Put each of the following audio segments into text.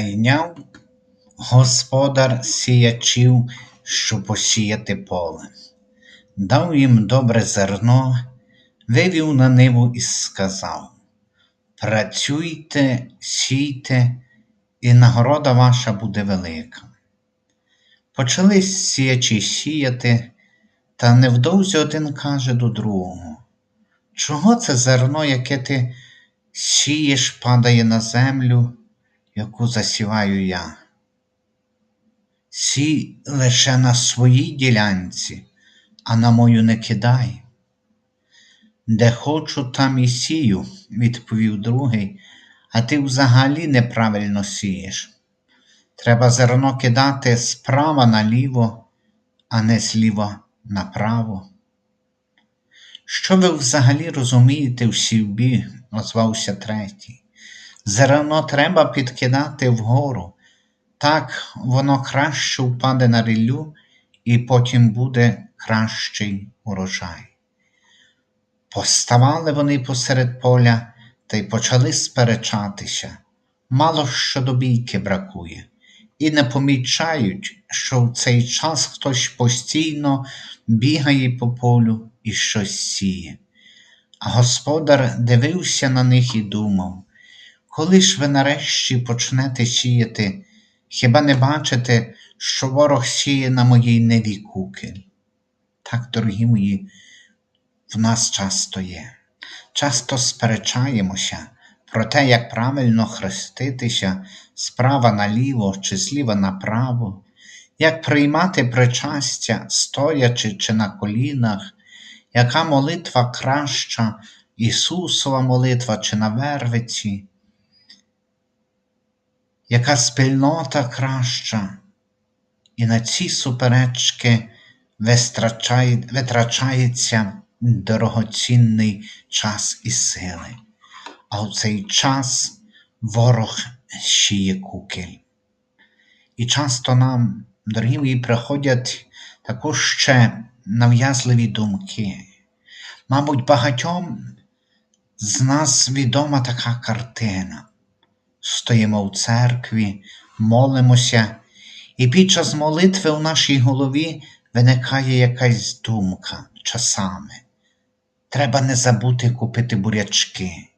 Найняв господар сіячів, щоб посіяти поле, дав їм добре зерно, вивів на ниву і сказав: Працюйте, сійте, і нагорода ваша буде велика. Почали сіячі сіяти, та невдовзі один каже до другого: Чого це зерно, яке ти сієш, падає на землю, яку засіваю я? Сій лише на своїй ділянці, а на мою не кидай. Де хочу, там і сію, відповів другий, а ти взагалі неправильно сієш. Треба зерно кидати справа наліво, а не зліва направо. Що ви взагалі розумієте в сівбі? озвався третій. Зерно треба підкидати вгору. Так воно краще впаде на ріллю і потім буде кращий урожай. Поставали вони посеред поля та й почали сперечатися. Мало що до бійки бракує, і не помічають, що в цей час хтось постійно бігає по полю і щось сіє. А господар дивився на них і думав, коли ж ви нарешті почнете сіяти, хіба не бачите, що ворог сіє на моїй неві кукель? Так, дорогі мої, в нас часто є. Часто сперечаємося про те, як правильно хреститися справа наліво чи зліва направо, як приймати причастя, стоячи чи на колінах, яка молитва краща, Ісусова молитва чи на вервиці, яка спільнота краща, і на ці суперечки витрачається дорогоцінний час і сили, а в цей час ворог шіє кукель. І часто нам, дорогі мої, приходять також ще нав'язливі думки. Мабуть, багатьом з нас відома така картина. Стоїмо в церкві, молимося, і під час молитви у нашій голові виникає якась думка часами. Треба не забути купити бурячки,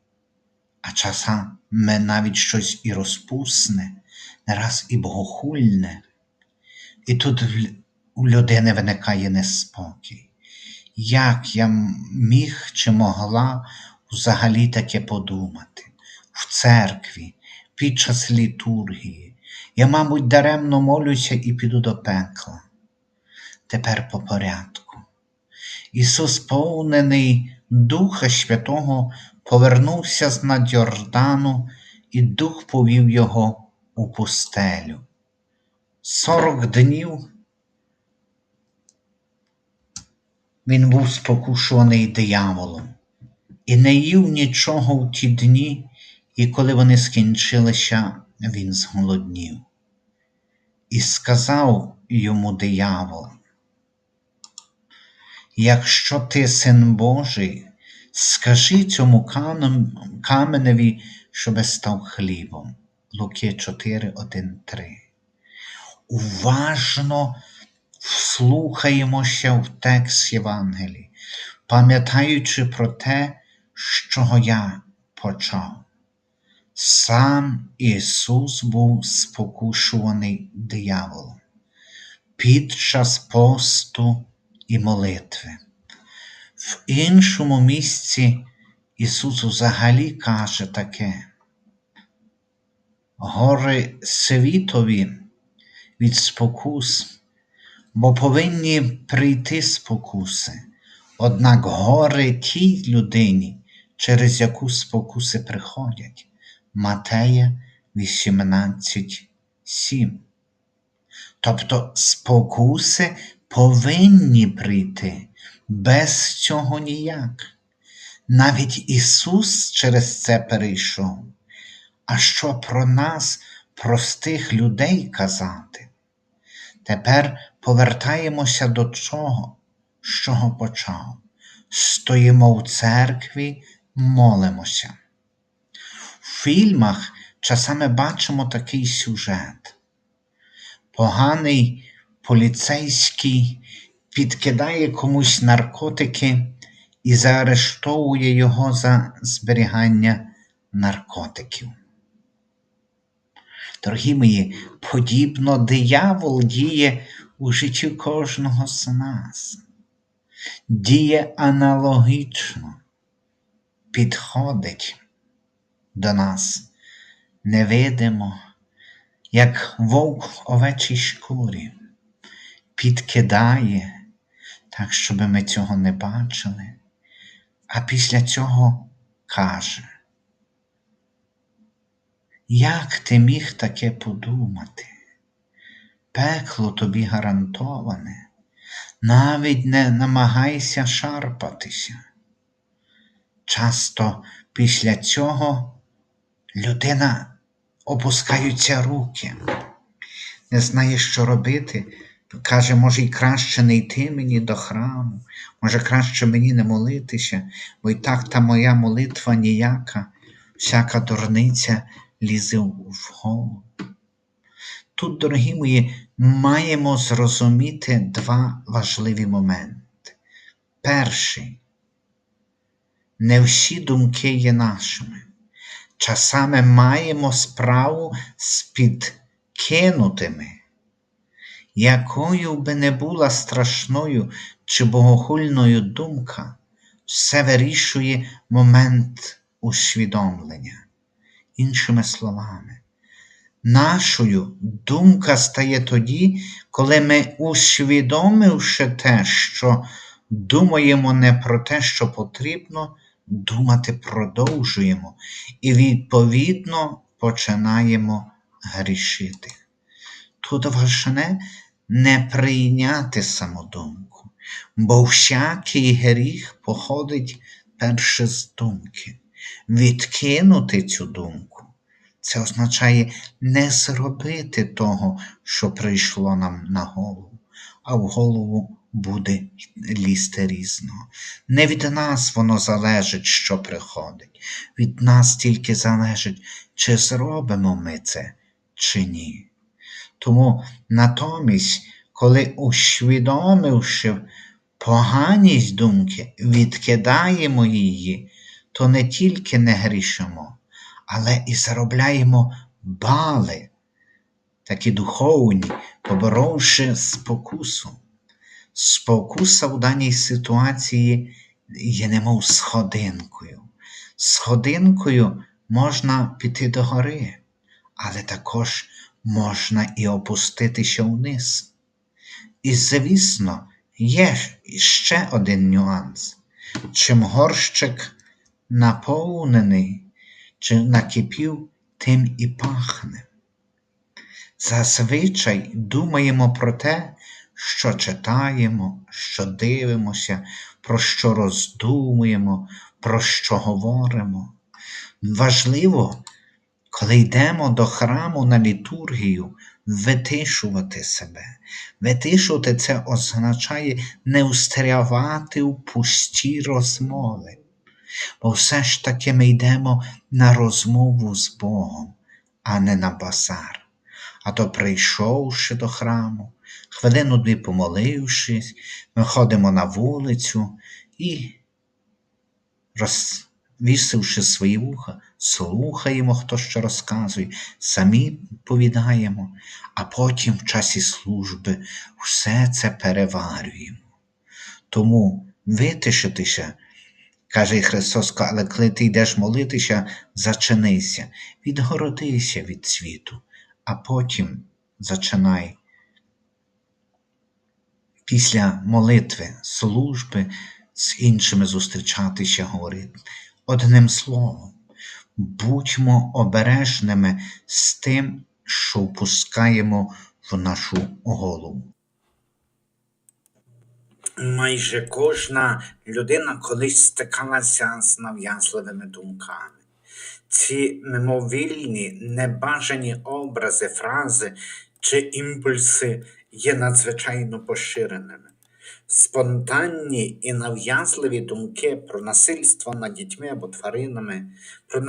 а часами навіть щось і розпусне, не раз і богохульне. І тут у людини виникає неспокій. Як я міг чи могла взагалі таке подумати? В церкві, під час літургії, я, мабуть, даремно молюся і піду до пекла. Тепер по порядку. Ісус, сповнений Духа Святого, повернувся з над Йордану, і Дух повів його у пустелю. Сорок днів він був спокушуваний дияволом і не їв нічого в ті дні, і коли вони скінчилися, він зголоднів. І сказав йому диявол, якщо ти син Божий, скажи цьому каменеві, щоби став хлібом. Луки 4, 1, 3. Уважно вслухаємося в текст Євангелії, пам'ятаючи про те, що я почав. Сам Ісус був спокушуваний дияволом під час посту і молитви. В іншому місці Ісус взагалі каже таке. Гори світові від спокус, бо повинні прийти спокуси, однак гори тій людині, через яку спокуси приходять. Матея 18.7. Тобто спокуси повинні прийти, без цього ніяк. Навіть Ісус через це перейшов. А що про нас, простих людей, казати? Тепер повертаємося до чого, з чого почав. Стоїмо в церкві, молимося. Фільмах часами бачимо такий сюжет. Поганий поліцейський підкидає комусь наркотики і заарештовує його за зберігання наркотиків. Дорогі мої, подібно диявол діє у житті кожного з нас. Діє аналогічно, підходить до нас невидимо, як вовк овечій шкурі, підкидає, так, щоб ми цього не бачили, а після цього каже. Як ти міг таке подумати? Пекло тобі гарантоване, навіть не намагайся шарпатися. Часто після цього людина опускаються руки, не знає, що робити. Каже, може, й краще не йти мені до храму, може, краще мені не молитися, бо й так та моя молитва ніяка, всяка дурниця лізе в голову. Тут, дорогі мої, маємо зрозуміти два важливі моменти. Перший, не всі думки є нашими. Часами маємо справу з підкинутими, якою би не була страшною чи богохульною думка, все вирішує момент усвідомлення. Іншими словами, нашою думка стає тоді, коли ми, усвідомивши те, що думаємо не про те, що потрібно, думати продовжуємо і, відповідно, починаємо грішити. Тут важне не прийняти самодумку, бо всякий гріх походить перше з думки. Відкинути цю думку. Це означає не зробити того, що прийшло нам на голову, а в голову буде лізти різного. Не від нас воно залежить, що приходить. Від нас тільки залежить, чи зробимо ми це, чи ні. Тому натомість, коли усвідомивши поганість думки, відкидаємо її, то не тільки не грішимо, але і заробляємо бали, такі духовні, поборовши спокусу. Спокуса в даній ситуації є немов сходинкою. Сходинкою можна піти до гори, але також можна і опуститися вниз. І, звісно, є ще один нюанс. Чим горщик наповнений чи накипів, тим і пахне. Зазвичай думаємо про те, що читаємо, що дивимося, про що роздумуємо, про що говоримо. Важливо, коли йдемо до храму на літургію, витишувати себе. Витишувати це означає не устрявати у пусті розмови. Бо все ж таки ми йдемо на розмову з Богом, а не на базар. А то, прийшовши до храму, хвилину дві помолившись, ми ходимо на вулицю і, розвісивши свої вуха, слухаємо, хто що розказує, самі повідаємо, а потім в часі служби все це переварюємо. Тому витишитися, каже Христос, але коли ти йдеш молитися, зачинися, відгородися від світу, а потім зачинай після молитви, служби з іншими зустрічатися, говорити. Одним словом, будьмо обережними з тим, що впускаємо в нашу голову. Майже кожна людина колись стикалася з нав'язливими думками. Ці мимовільні, небажані образи, фрази чи імпульси є надзвичайно поширеними. Спонтанні і нав'язливі думки про насильство над дітьми або тваринами, про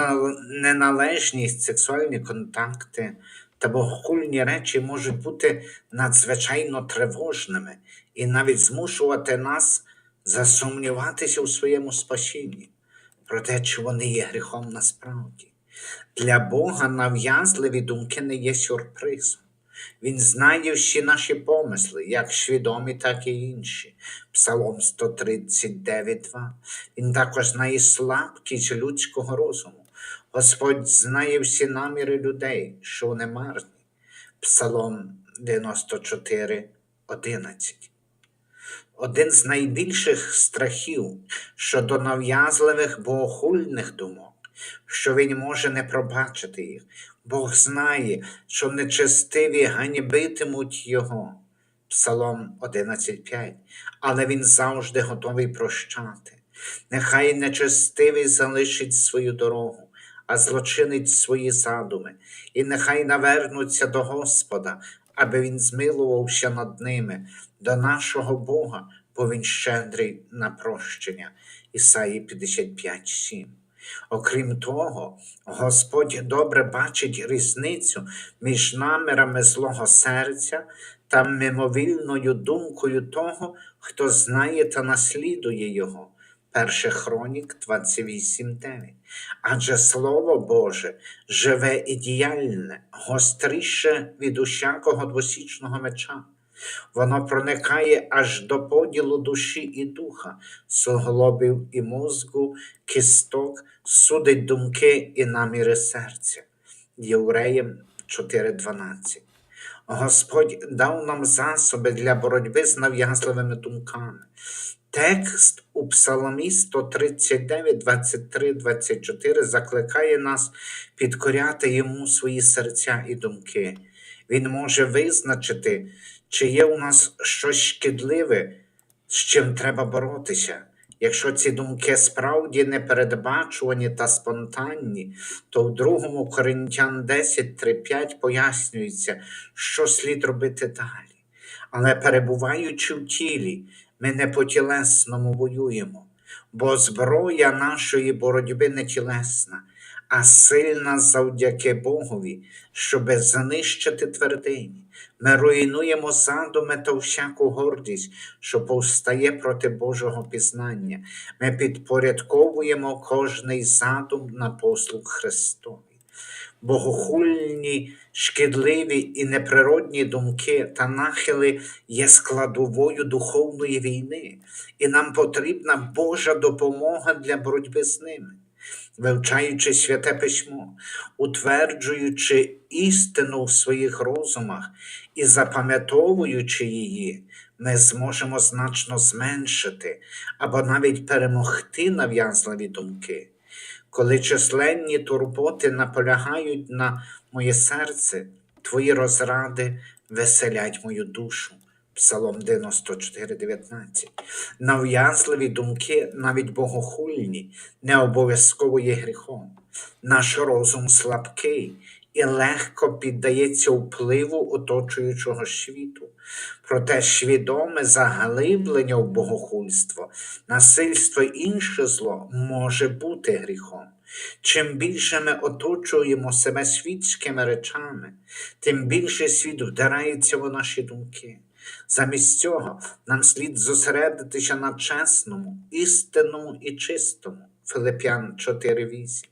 неналежність сексуальні контакти та богохульні речі можуть бути надзвичайно тривожними і навіть змушувати нас засумніватися у своєму спасінні, про те, чи вони є гріхом насправді. Для Бога нав'язливі думки не є сюрпризом. Він знає всі наші помисли, як свідомі, так і інші. Псалом 139.2. Він також знає слабкість людського розуму. Господь знає всі наміри людей, що вони марні. Псалом 94.11. Один з найбільших страхів щодо нав'язливих богохульних думок, що він може не пробачити їх. Бог знає, що нечестиві ганьбитимуть його. Псалом 11.5. Але він завжди готовий прощати. Нехай нечестивий залишить свою дорогу, а злочинить свої задуми, і нехай навернуться до Господа, аби він змилувався над ними, до нашого Бога, бо він щедрий на прощення. Ісаї 55.7. Окрім того, Господь добре бачить різницю між намірами злого серця та мимовільною думкою того, хто знає та наслідує його. 1 Хронік 28.9. Адже Слово Боже живе і діяльне, гостріше від усякого двосічного меча. Воно проникає аж до поділу душі і духа, суглобів і мозку, кісток, судить думки і наміри серця. Євреям 4.12. Господь дав нам засоби для боротьби з нав'язливими думками. Текст у Псаломі 139, 23, 24 закликає нас підкоряти йому свої серця і думки. Він може визначити, чи є у нас щось шкідливе, з чим треба боротися. Якщо ці думки справді непередбачувані та спонтанні, то в 2 Коринтян 10, 3, 5 пояснюється, що слід робити далі. Але перебуваючи в тілі, ми не по тілесному воюємо, бо зброя нашої боротьби не тілесна, а сильна завдяки Богові, щоби знищити твердині. Ми руйнуємо задуми та всяку гордість, що повстає проти Божого пізнання. Ми підпорядковуємо кожний задум на послуг Христові. Богохульні, шкідливі і неприродні думки та нахили є складовою духовної війни, і нам потрібна Божа допомога для боротьби з ними. Вивчаючи святе письмо, утверджуючи істину в своїх розумах і запам'ятовуючи її, ми зможемо значно зменшити або навіть перемогти нав'язливі думки. Коли численні турботи наполягають на моє серце, твої розради веселять мою душу. Псалом 94,19. Нав'язливі думки, навіть богохульні, не обов'язково є гріхом. Наш розум слабкий і легко піддається впливу оточуючого світу. Проте свідоме заглиблення в богохульство, насильство і інше зло може бути гріхом. Чим більше ми оточуємо себе світськими речами, тим більше світ вдирається в наші думки. Замість цього нам слід зосередитися на чесному, істинному і чистому. Филип'ян 4.8.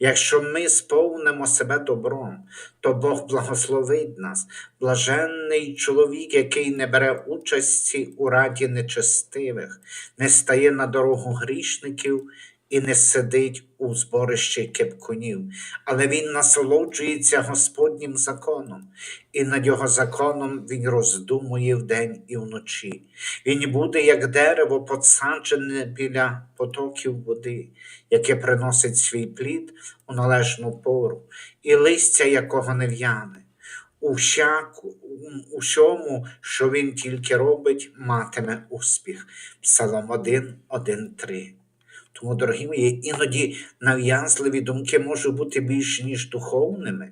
Якщо ми сповнимо себе добром, то Бог благословить нас, блаженний чоловік, який не бере участі у раді нечестивих, не стає на дорогу грішників і не сидить у зборищі кепкунів, але він насолоджується Господнім законом, і над його законом він роздумує вдень і вночі. Він буде, як дерево, посаджене біля потоків води, яке приносить свій плід у належну пору, і листя якого не в'яне. У всяку, у всьому, що він тільки робить, матиме успіх. Псалом 1, 1, 3. Тому, дорогі мої, іноді нав'язливі думки можуть бути більш ніж духовними.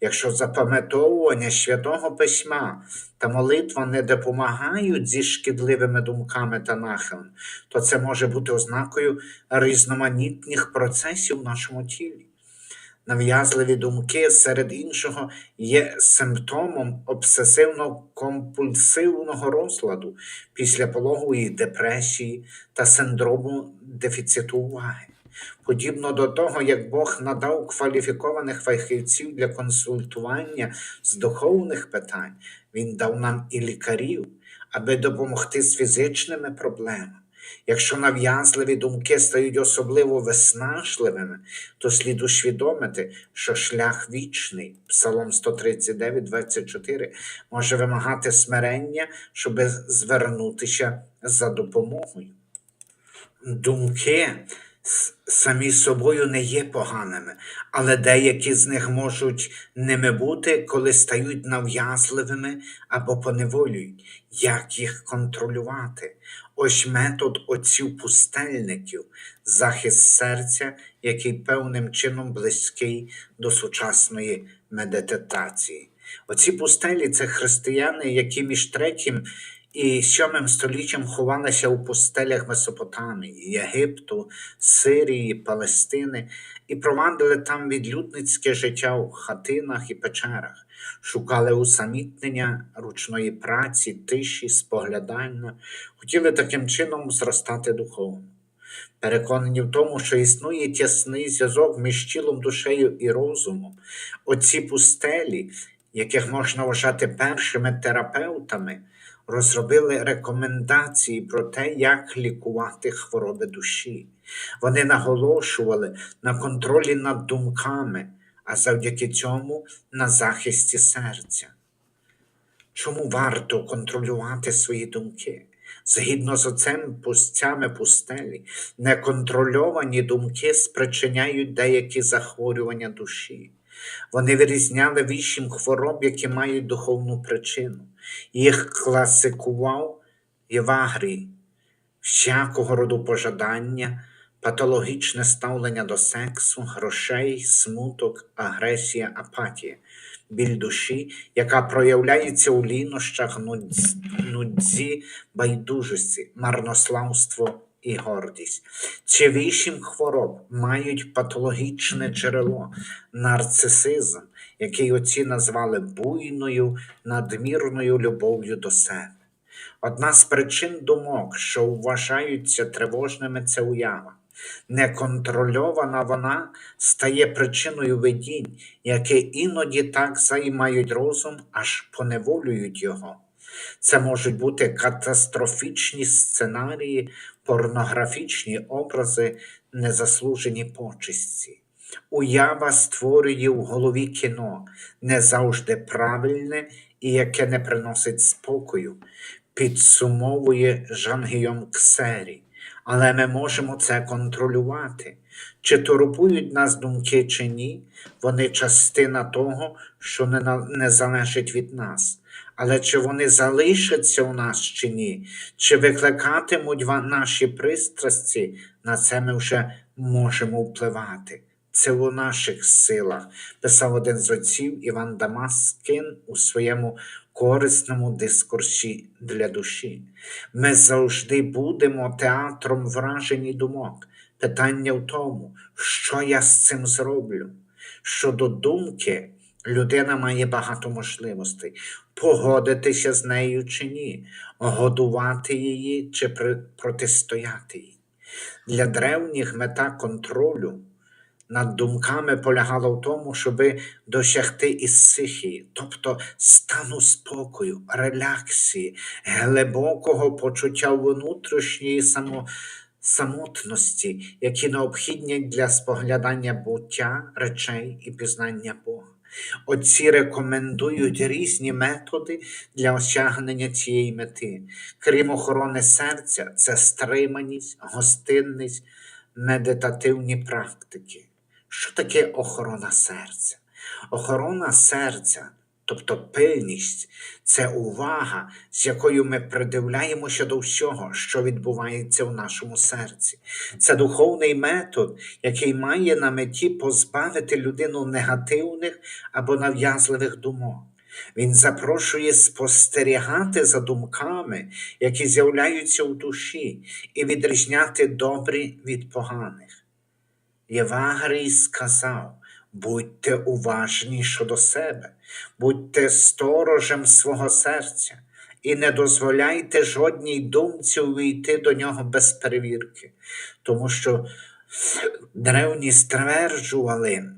Якщо запам'ятовування святого письма та молитва не допомагають зі шкідливими думками та нахилом, то це може бути ознакою різноманітних процесів в нашому тілі. Нав'язливі думки, серед іншого, є симптомом обсесивно-компульсивного розладу післяпологової депресії та синдрому дефіциту уваги. Подібно до того, як Бог надав кваліфікованих фахівців для консультування з духовних питань, Він дав нам і лікарів, аби допомогти з фізичними проблемами. Якщо нав'язливі думки стають особливо виснажливими, то слід усвідомити, що шлях вічний, Псалом 139, 24, може вимагати смирення, щоб звернутися за допомогою. Думки самі собою не є поганими, але деякі з них можуть ними бути, коли стають нав'язливими або поневолюють. Як їх контролювати? Ось метод отців пустельників, захист серця, який певним чином близький до сучасної медитації. Оці пустелі це християни, які між третім і сьомим століттям ховалися у пустелях Месопотамії, Єгипту, Сирії, Палестини і провадили там відлюдницьке життя у хатинах і печерах, шукали усамітнення ручної праці, тиші, споглядання, хотіли таким чином зростати духовно. Переконані в тому, що існує тісний зв'язок між тілом, душею і розумом, оці пустелі, яких можна вважати першими терапевтами, розробили рекомендації про те, як лікувати хвороби душі. Вони наголошували на контролі над думками, а завдяки цьому на захисті серця. Чому варто контролювати свої думки? Згідно з оцем пустцями пустелі, неконтрольовані думки спричиняють деякі захворювання душі. Вони вирізняли вісім хвороб, які мають духовну причину. Їх класикував Євагрій, всякого роду пожадання, патологічне ставлення до сексу, грошей, смуток, агресія, апатія, біль душі, яка проявляється у лінощах, нудз- нудзі, байдужості, марнославство і гордість. Ці вісім хвороб мають патологічне джерело, нарцисизм, який оці назвали буйною, надмірною любов'ю до себе. Одна з причин думок, що вважаються тривожними, це уява. Неконтрольована вона стає причиною видінь, які іноді так займають розум, аж поневолюють його. Це можуть бути катастрофічні сценарії, порнографічні образи, незаслужені почесті. Уява створює в голові кіно не завжди правильне і яке не приносить спокою, підсумовує Жан-Гійом Ксері. Але ми можемо це контролювати. Чи турбують нас думки чи ні, вони частина того, що не, не залежить від нас. Але чи вони залишаться у нас чи ні, чи викликатимуть наші пристрасті, на це ми вже можемо впливати. Це у наших силах, писав один з отців Іван Дамаскин у своєму корисному дискурсі для душі. Ми завжди будемо театром вражень і думок. Питання в тому, що я з цим зроблю. Щодо думки, людина має багато можливостей погодитися з нею чи ні, годувати її чи протистояти їй. Для древніх мета контролю над думками полягала в тому, щоб досягти ісихії, тобто стану спокою, релаксії, глибокого почуття внутрішньої само, самотності, які необхідні для споглядання буття, речей і пізнання Бога. Отці рекомендують різні методи для осягнення цієї мети. Крім охорони серця, це стриманість, гостинність, медитативні практики. Що таке охорона серця? Охорона серця Тобто пильність це увага, з якою ми придивляємося до всього, що відбувається в нашому серці. Це духовний метод, який має на меті позбавити людину негативних або нав'язливих думок. Він запрошує спостерігати за думками, які з'являються у душі, і відрізняти добрі від поганих. Євагрій сказав: будьте уважні щодо себе, будьте сторожем свого серця і не дозволяйте жодній думці увійти до нього без перевірки, тому що древні стверджували,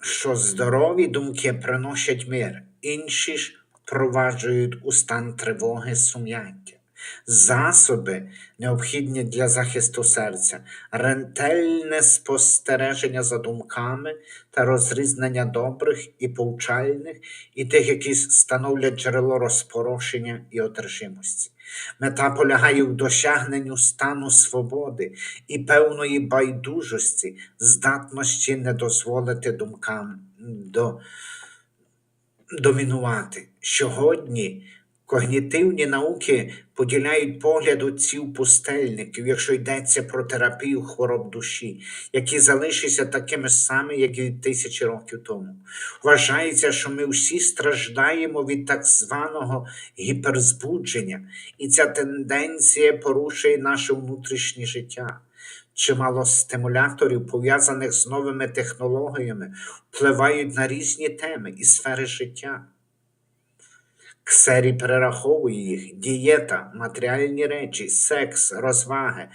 що здорові думки приносять мир, інші ж впроваджують у стан тривоги сум'яття. Засоби, необхідні для захисту серця, ретельне спостереження за думками та розрізнення добрих і повчальних, і тих, які становлять джерело розпорошення і одержимості. Мета полягає в досягненню стану свободи і певної байдужості, здатності не дозволити думкам до домінувати. Сьогодні когнітивні науки поділяють погляд отців пустельників, якщо йдеться про терапію хвороб душі, які залишаться такими самими, як і тисячі років тому. Вважається, що ми всі страждаємо від так званого гіперзбудження, і ця тенденція порушує наше внутрішнє життя. Чимало стимуляторів, пов'язаних з новими технологіями, впливають на різні теми і сфери життя. Ксері перераховує їх: дієта, матеріальні речі, секс, розваги,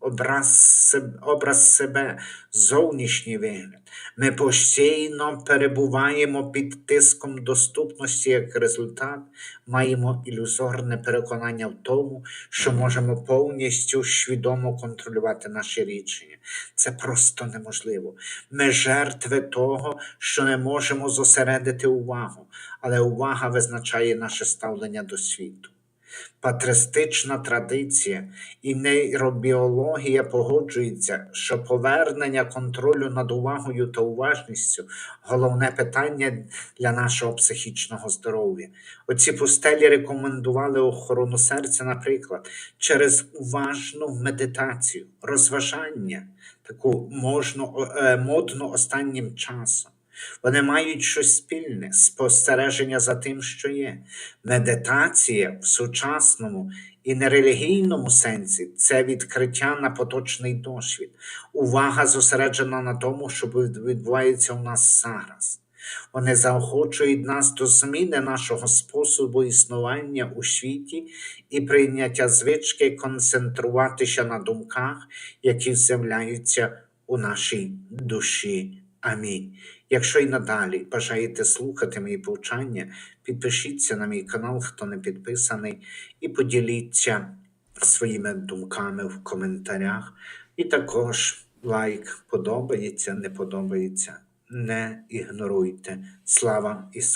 образ, образ себе, зовнішній вигляд. Ми постійно перебуваємо під тиском доступності, як результат, маємо ілюзорне переконання в тому, що можемо повністю свідомо контролювати наші рішення. Це просто неможливо. Ми жертви того, що не можемо зосередити увагу, але увага визначає наше ставлення до світу. Патристична традиція і нейробіологія погоджуються, що повернення контролю над увагою та уважністю головне питання для нашого психічного здоров'я. Оці пустелі рекомендували охорону серця, наприклад, через уважну медитацію, розважання, таку можну, е, модну останнім часом. Вони мають щось спільне, спостереження за тим, що є. Медитація в сучасному і нерелігійному сенсі це відкриття на поточний досвід, увага зосереджена на тому, що відбувається у нас зараз. Вони заохочують нас до зміни нашого способу існування у світі і прийняття звички концентруватися на думках, які з'являються у нашій душі. Амінь. Якщо й надалі бажаєте слухати мої повчання, підпишіться на мій канал, хто не підписаний, і поділіться своїми думками в коментарях. І також лайк подобається, не подобається. Не ігноруйте. Слава Ісусу!